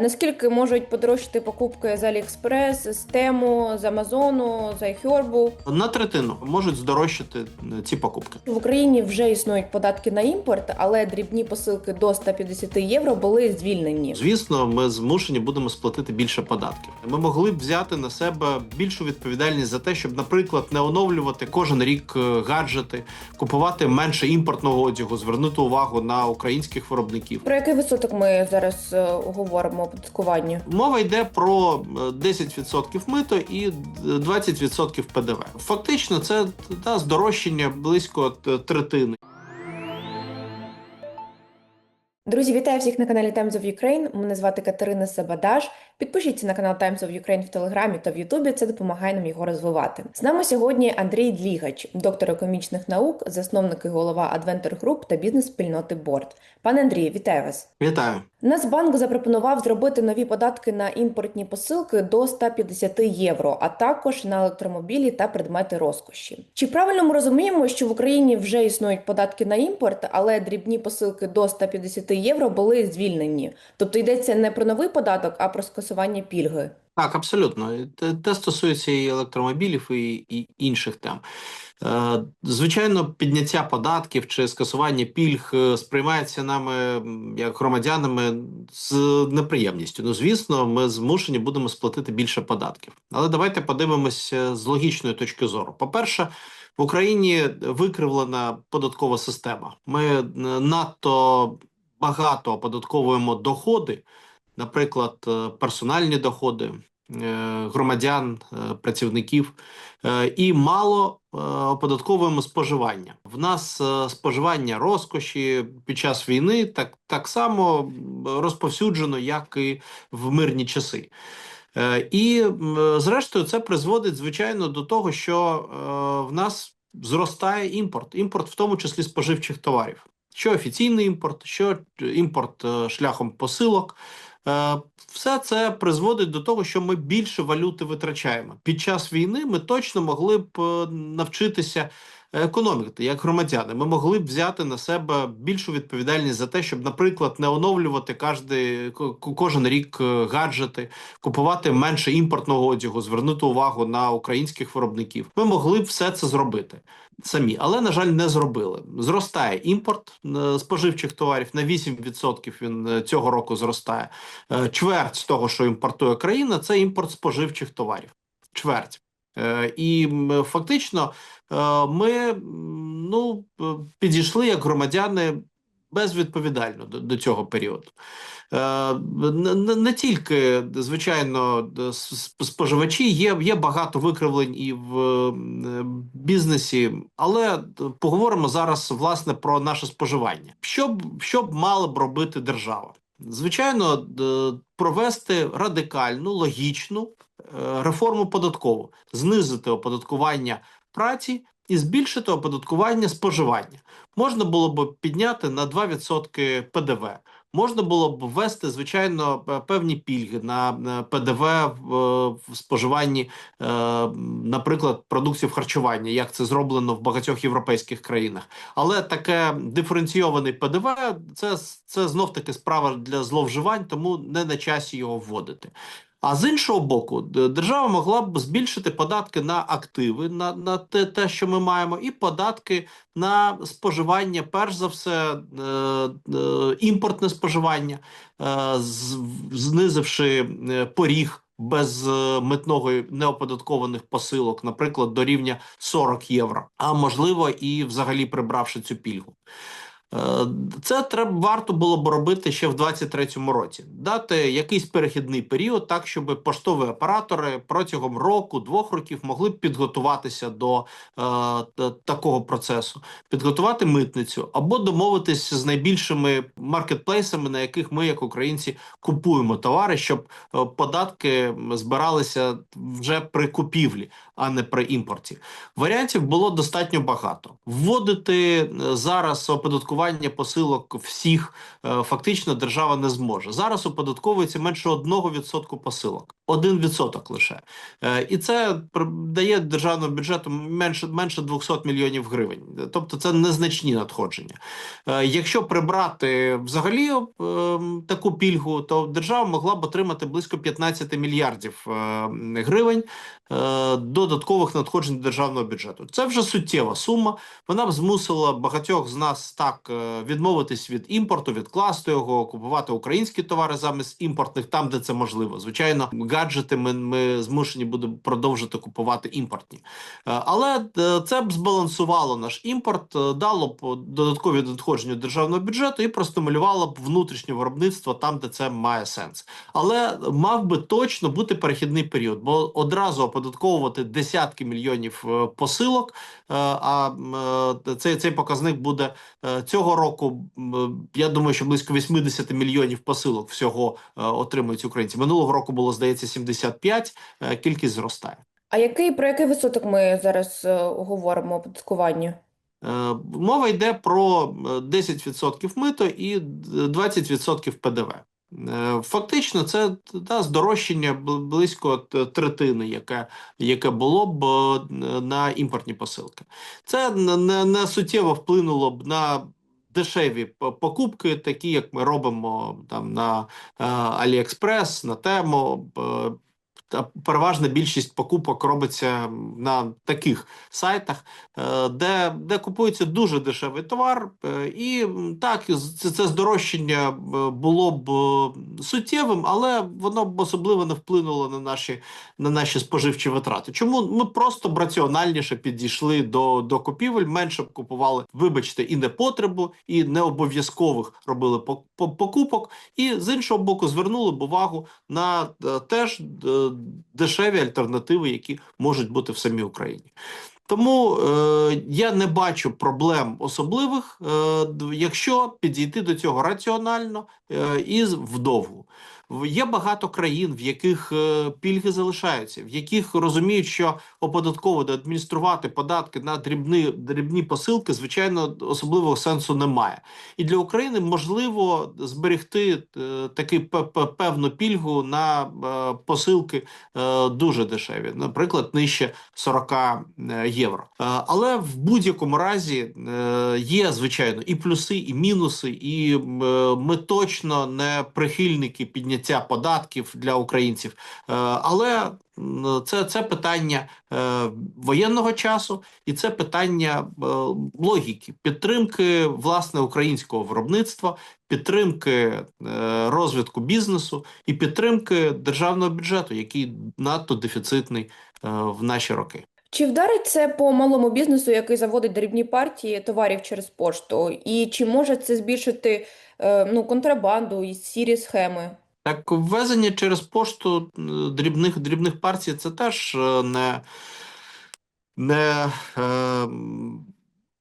Наскільки можуть подорожчати покупки з Аліекспрес, з Тему, з Амазону, з iHerb? На третину можуть здорожчати е, ці покупки. В Україні вже існують податки на імпорт, але дрібні посилки до 150 євро були звільнені. Звісно, ми змушені будемо сплатити більше податків. Ми могли б взяти на себе більшу відповідальність за те, щоб, наприклад, не оновлювати кожен рік е, гаджети, купувати менше імпортного одягу, звернути увагу на українських виробників. Про який відсоток ми зараз е, говоримо оподаткування? Мова йде про е, 10% мито і 20% ПДВ. Фактично, це та здорожчання близько третини. Друзі, вітаю всіх на каналі Times of Ukraine. Мене звати Катерина Сабадаш. Підпишіться на канал Times of Ukraine в Телеграмі та в Ютубі. Це допомагає нам його розвивати. З нами сьогодні Андрій Длігач, доктор економічних наук, засновник і голова Adventure Group та бізнес-спільноти Борд. Пане Андрію, вітаю вас. Вітаю. Нацбанк запропонував зробити нові податки на імпортні посилки до 150 євро, а також на електромобілі та предмети розкоші. Чи правильно ми розуміємо, що в Україні вже існують податки на імпорт, але дрібні посилки до 150 євро були звільнені? Тобто йдеться не про новий податок, а про скасування пільги. Так, абсолютно. Те, стосується і електромобілів, і, і інших тем. Е, Звичайно, підняття податків чи скасування пільг е, сприймається нами як громадянами з неприємністю. Ну, звісно, ми змушені будемо сплатити більше податків. Але давайте подивимося з логічної точки зору. По-перше, в Україні викривлена податкова система. Ми е, надто багато оподатковуємо доходи, наприклад, е, персональні доходи громадян, е, працівників, е, і мало е, оподатковуємо споживання. В нас е, споживання розкоші під час війни так, так само розповсюджено, як і в мирні часи. Е, І, е, зрештою, це призводить, звичайно, до того, що е, в нас зростає імпорт, імпорт в тому числі споживчих товарів. Що офіційний імпорт, що імпорт е, шляхом посилок. Е, Все це призводить до того, що ми більше валюти витрачаємо. Під час війни ми точно могли б е, навчитися економити як громадяни. Ми могли б взяти на себе більшу відповідальність за те, щоб, наприклад, не оновлювати кожний, кожен рік е, гаджети, купувати менше імпортного одягу, звернути увагу на українських виробників. Ми могли б все це зробити самі, але на жаль, не зробили. Зростає імпорт е, споживчих товарів на 8% Він е, цього року зростає. Е, Чверть з того, що імпортує країна, це імпорт споживчих товарів. Чверть. І фактично ми ну, підійшли як громадяни безвідповідально до, до цього періоду. Е, Не, не- тільки, звичайно, споживачі, є, є багато викривлень і в бізнесі, але поговоримо зараз власне про наше споживання. Що що б мала б робити держава? Звичайно, провести радикальну, логічну е, реформу податкову, знизити оподаткування праці і збільшити оподаткування споживання. Можна було б підняти на 2% ПДВ. Можна було б ввести, звичайно, певні пільги на ПДВ в, споживанні, е, наприклад, продуктів харчування, як це зроблено в багатьох європейських країнах. Але таке диференційований ПДВ це, це знов таки справа для зловживань, тому не на часі його вводити. А з іншого боку, держава могла б збільшити податки на активи, на, на те, те, що ми маємо, і податки на споживання, перш за все, е, е, імпортне споживання, е, з- знизивши е, поріг без е, митного неоподаткованих посилок, наприклад, до рівня 40 євро, а можливо, і взагалі прибравши цю пільгу. Е, Це треба варто було б робити ще в 23-му році, дати якийсь перехідний період, так щоб поштові оператори протягом року, двох років могли б підготуватися до е, такого процесу, підготувати митницю або домовитись з найбільшими маркетплейсами, на яких ми, як українці, купуємо товари, щоб е, податки збиралися вже при купівлі, а не при імпорті. Варіантів було достатньо багато. Вводити е, зараз оподаткування посилок всіх е, фактично держава не зможе. Зараз оподатковується менше 1% посилок. 1% лише. Е, І це дає державному бюджету менше, менше 200 мільйонів гривень. Тобто це незначні надходження. Е, Якщо прибрати взагалі е, таку пільгу, то держава могла б отримати близько 15 мільярдів гривень додаткових надходжень державного бюджету. Це вже суттєва сума. Вона б змусила багатьох з нас так відмовитись від імпорту, відкласти його, купувати українські товари замість імпортних, там де це можливо. Звичайно, гаджети ми, ми змушені будемо продовжити купувати імпортні. Е, Але е, це б збалансувало наш імпорт, е, дало б додаткові надходження державного бюджету і простимулювало б внутрішнє виробництво там, де це має сенс. Але мав би точно бути перехідний період, бо одразу оподатковувати десятки мільйонів посилок. А цей, цей показник буде цього року. Я думаю, що близько 80 мільйонів посилок всього отримують українці. Минулого року було здається 75, е, Кількість зростає. А який про який відсоток ми зараз е, говоримо оподаткування? Е, Мова йде про е, 10% мито і 20% ПДВ. Фактично, це та здорожчання близько третини, яке, яке було б на імпортні посилки. Це не, не суттєво вплинуло б на дешеві покупки, такі як ми робимо там на Аліекспрес, AliExpress, на Temo. Переважна більшість покупок робиться на таких сайтах, е, де, де купується дуже дешевий товар, е, і так це, це здорожчання е, було б суттєвим, але воно б особливо не вплинуло на наші, на наші споживчі витрати. Чому ми просто б раціональніше підійшли до, до купівель, менше б купували, вибачте, і непотребу, і не обов'язкових робили по- покупок, і з іншого боку звернули б увагу на теж дешеві альтернативи, які можуть бути в самій Україні. Тому е, я не бачу проблем особливих, е, якщо підійти до цього раціонально і вдовгу. Є багато країн, в яких е, пільги залишаються, в яких розуміють, що оподатковувати, адмініструвати податки на дрібні, дрібні посилки, звичайно, особливого сенсу немає. І для України можливо зберегти е, пе- певну пільгу на е, посилки е, дуже дешеві, наприклад, нижче 40 е, євро. Е, Але в будь-якому разі е, є звичайно і плюси, і мінуси, і е, ми точно не прихильники підняття податків для українців. Е, Але це, це питання е, воєнного часу, і це питання е, логіки, підтримки власне українського виробництва, підтримки розвитку бізнесу і підтримки державного бюджету, який надто дефіцитний в наші роки. Чи вдарить це по малому бізнесу, який заводить дрібні партії товарів через пошту? І чи може це збільшити е, ну, контрабанду і сірі схеми? Так, ввезення через пошту е, дрібних дрібних партій це теж е, не, не е,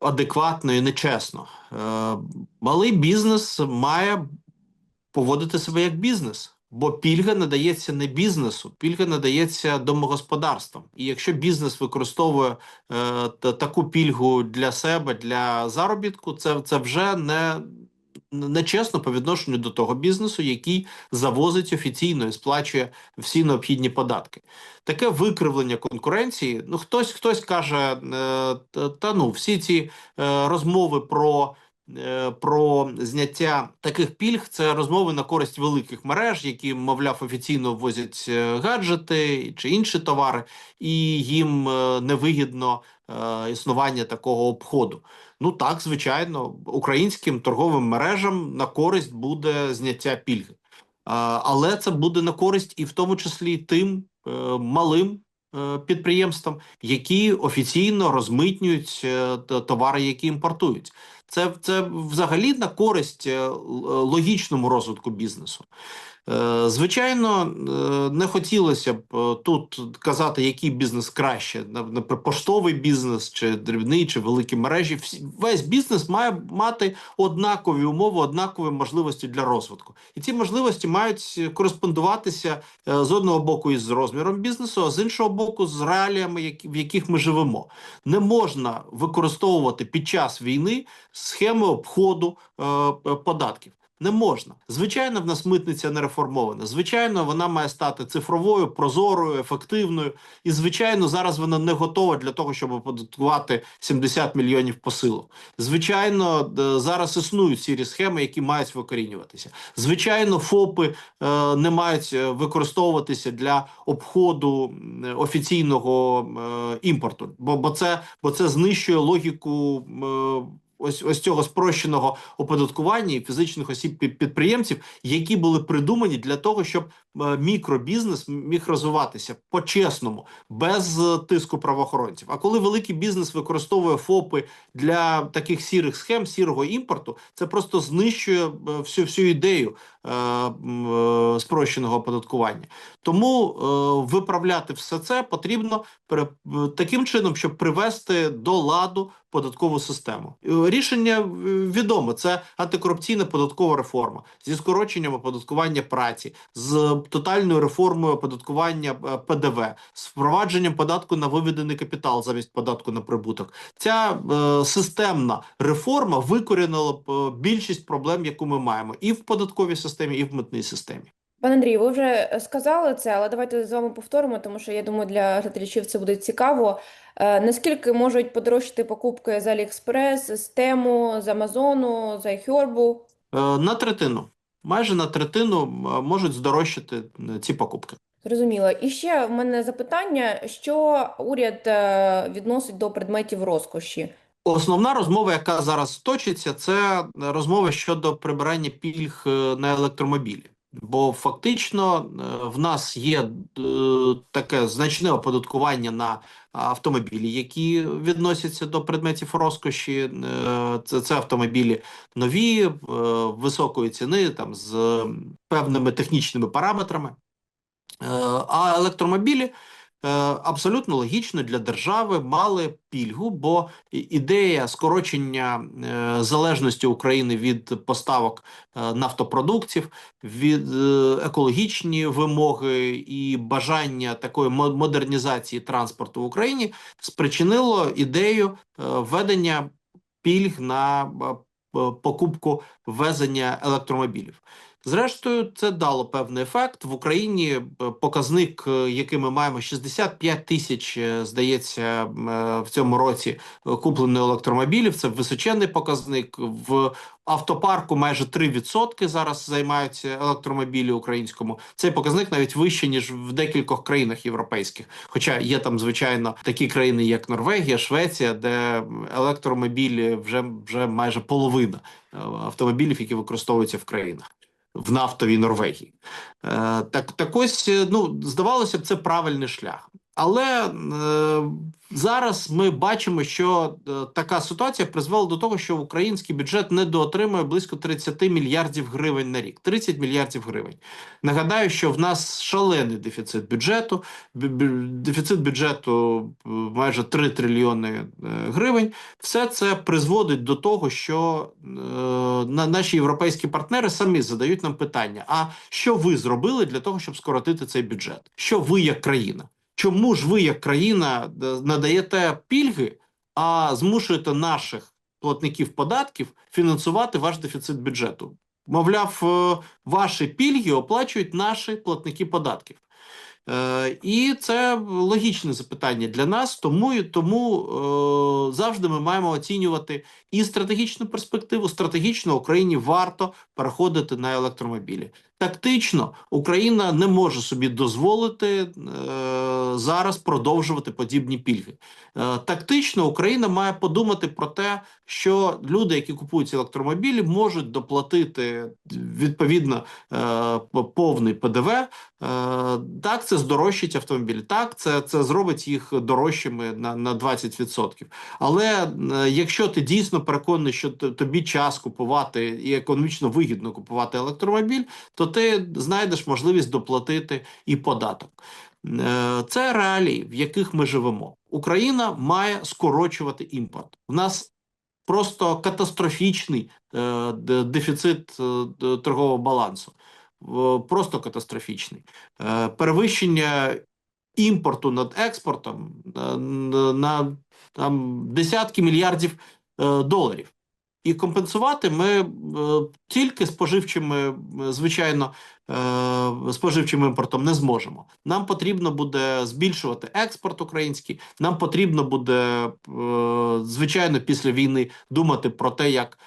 адекватно і нечесно. Е, малий бізнес має поводити себе як бізнес. Бо пільга надається не бізнесу, пільга надається домогосподарствам. І якщо бізнес використовує е, таку пільгу для себе, для заробітку, це, це вже не, не чесно по відношенню до того бізнесу, який завозить офіційно і сплачує всі необхідні податки. Таке викривлення конкуренції. Ну хтось хтось каже, е, та, ну всі ці е, розмови про. Е, Про зняття таких пільг це розмови на користь великих мереж, які, мовляв, офіційно ввозять е, гаджети чи інші товари, і їм е, невигідно існування такого обходу. Ну так, звичайно, українським торговим мережам на користь буде зняття пільги. Але це буде на користь і в тому числі тим малим підприємствам, які офіційно розмитнюють товари, які імпортують. Це, це взагалі на користь е, логічному розвитку бізнесу. Е, Звичайно, е, не хотілося б е, тут казати, який бізнес краще, поштовий бізнес, чи дрібний, чи великі мережі. Весь бізнес має мати однакові умови, однакові можливості для розвитку. І ці можливості мають кореспондуватися з одного боку із розміром бізнесу, а з іншого боку, з реаліями, в яких ми живемо. Не можна використовувати під час війни схеми обходу податків. Не можна. Звичайно, в нас митниця не реформована. Звичайно, вона має стати цифровою, прозорою, ефективною. І звичайно, зараз вона не готова для того, щоб оподаткувати 70 мільйонів посилок. Звичайно, зараз існують сірі схеми, які мають викорінюватися. Звичайно, ФОПи е, не мають е, використовуватися для обходу офіційного е, імпорту, бо, бо це бо це знищує логіку. е, Ось ось цього спрощеного оподаткування і фізичних осіб підприємців, які були придумані для того, щоб е, мікробізнес міг розвиватися по-чесному, без е, тиску правоохоронців. А коли великий бізнес використовує ФОПи для таких сірих схем, сірого імпорту, це просто знищує е, всю всю ідею е, е, спрощеного оподаткування. Тому е, виправляти все це потрібно таким чином, щоб привести до ладу податкову систему. Е, Рішення е, відоме: це антикорупційна податкова реформа зі скороченням оподаткування праці, з тотальною реформою оподаткування е, ПДВ, з впровадженням податку на виведений капітал замість податку на прибуток. Ця е, системна реформа викорінила б більшість проблем, яку ми маємо, і в податковій системі, і в митній системі. Пане Андрію, ви вже сказали це, але давайте з вами повторимо, тому що я думаю, для глядачів це буде цікаво. Е, Наскільки можуть подорожчати покупки з AliExpress, з Temu, з Амазону, з iHerb? Е, На третину, майже на третину е, можуть здорожчати е, ці покупки. Зрозуміло. І ще в мене запитання, що уряд е, відносить до предметів розкоші? Основна розмова, яка зараз точиться, це розмова щодо прибирання пільг е, на електромобілі. Бо фактично е, в нас є е, таке значне оподаткування на автомобілі, які відносяться до предметів розкоші. Е, Це, це автомобілі нові, високої ціни, там з певними технічними параметрами. А електромобілі абсолютно логічно для держави мали пільгу, бо ідея скорочення е, залежності України від поставок е, нафтопродуктів, від е, екологічні вимоги і бажання такої мо- модернізації транспорту в Україні спричинило ідею е, введення пільг на е, покупку ввезення електромобілів. Зрештою, це дало певний ефект. В Україні е, показник, е, який ми маємо, 65 тисяч, е, здається, в цьому році куплено електромобілів. Це височенний показник. В автопарку майже 3% зараз займаються електромобілі українському. Цей показник навіть вищий, ніж в декількох країнах європейських. Хоча є там, звичайно, такі країни, як Норвегія, Швеція, де електромобілі вже, вже майже половина автомобілів, які використовуються в країнах в нафтовій Норвегії. Е, так, так ось, е, ну, здавалося б, це правильний шлях. Але е, зараз ми бачимо, що е, така ситуація призвела до того, що український бюджет недоотримує близько 30 мільярдів гривень на рік. 30 мільярдів гривень. Нагадаю, що в нас шалений дефіцит бюджету. бю- бю- Дефіцит бюджету е, майже 3 трильйони е, гривень. Все це призводить до того, що е, на наші європейські партнери самі задають нам питання: а що ви зробили для того, щоб скоротити цей бюджет? Що ви як країна? Чому ж ви як країна е, надаєте пільги, а змушуєте наших платників податків фінансувати ваш дефіцит бюджету? Мовляв, е, ваші пільги оплачують наші платники податків. Е, і це логічне запитання для нас, тому тому е, завжди ми маємо оцінювати і стратегічну перспективу. Стратегічно Україні варто переходити на електромобілі. Тактично Україна не може собі дозволити е, зараз продовжувати подібні пільги. Е, тактично Україна має подумати про те, що люди, які купують електромобілі, можуть доплатити відповідно е, повний ПДВ. Е, так, це здорожчить автомобілі. Так, це, це зробить їх дорожчими на, на 20%. Але е, якщо ти дійсно переконаний, що тобі час купувати і економічно вигідно купувати електромобіль, то ти знайдеш можливість доплатити і податок. Е, Це реалії, в яких ми живемо. Україна має скорочувати імпорт. У нас просто катастрофічний е, дефіцит е, торгового балансу. Просто катастрофічний. Перевищення імпорту над експортом на там, десятки мільярдів доларів. І компенсувати ми е, тільки споживчими, е, звичайно, е, споживчим імпортом не зможемо. Нам потрібно буде збільшувати експорт український. Нам потрібно буде, е, звичайно, після війни думати про те, як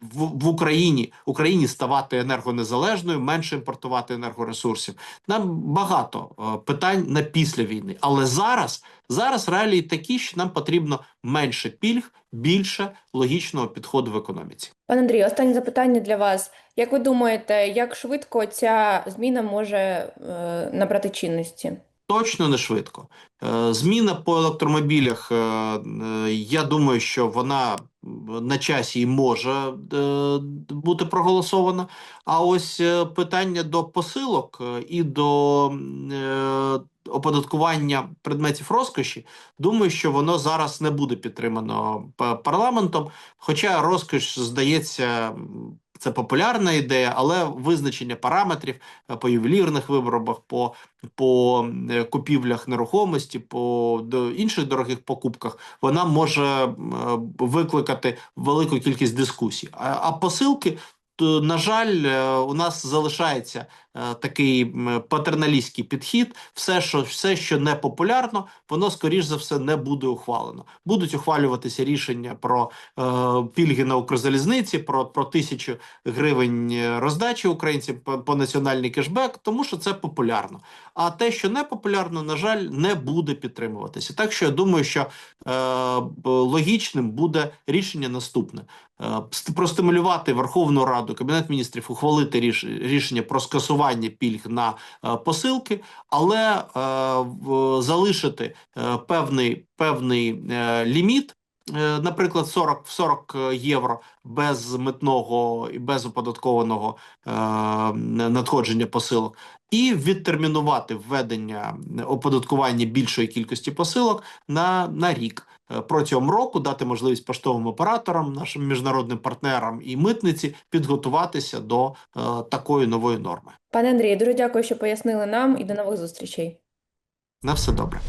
в, Україні Україні ставати енергонезалежною, менше імпортувати енергоресурсів. Нам багато е, питань на після війни, але зараз, зараз реалії такі, що нам потрібно менше пільг, більше логічного підходу в економіці. Пане Андрію, останнє запитання для вас. Як ви думаєте, як швидко ця зміна може е, набрати чинності? Точно не швидко. Е, Зміна по електромобілях, е, е, я думаю, що вона на часі і може бути проголосована. А ось питання до посилок і до оподаткування предметів розкоші, думаю, що воно зараз не буде підтримано парламентом. Хоча розкош здається. Це популярна ідея, але визначення параметрів е, по ювелірних виробах, по по е, купівлях нерухомості, по до інших дорогих покупках, вона може е, викликати велику кількість дискусій. А, а посилки, на жаль, е, у нас залишається е, такий патерналістський підхід. Все, що все, що не популярно, воно скоріш за все не буде ухвалено. Будуть ухвалюватися рішення про е, пільги на Укрзалізниці, про, про тисячу гривень е, роздачі українцям по, по національний кешбек, тому що це популярно. А те, що не популярно, на жаль, не буде підтримуватися. Так що я думаю, що е, логічним буде рішення наступне: е, ст- простимулювати Верховну Раду, Кабінет міністрів, ухвалити ріш, рішення про скасування пільг на е, посилки, але е, залишити е, певний, певний е, ліміт. Е, Наприклад, 40, в 40 євро без митного і без оподаткованого е, надходження посилок, і відтермінувати введення оподаткування більшої кількості посилок на, на рік. Е, Протягом року дати можливість поштовим операторам, нашим міжнародним партнерам і митниці підготуватися до е, такої нової норми. Пане Андрію, дуже дякую, що пояснили нам і до нових зустрічей. На все добре.